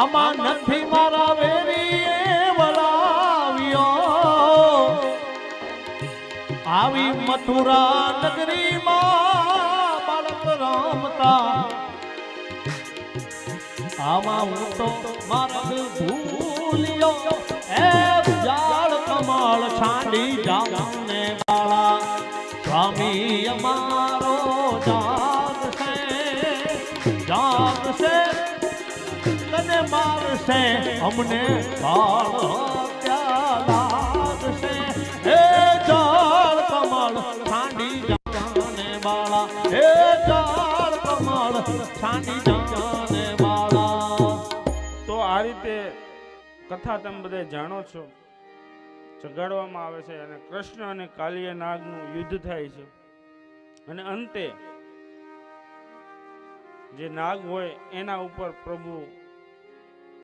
આમાં નથી મારા વેરી વલાવ્યો આવી મથુરા નગરીમાં બાળક રમતા. આમાં હું તો માર્ગ ભૂલ્યો. એ જાળ કમાળ છાંડી જામને વાળા. સ્વામી અમારો જાત છે છે તને મારશે, અમને કાળો તો આ રીતે કથા તમે બધા જાણો છો. જગાડવામાં આવે છે અને કૃષ્ણ અને કાલિય નાગનું યુદ્ધ થાય છે. અને અંતે જે નાગ હોય એના ઉપર પ્રભુ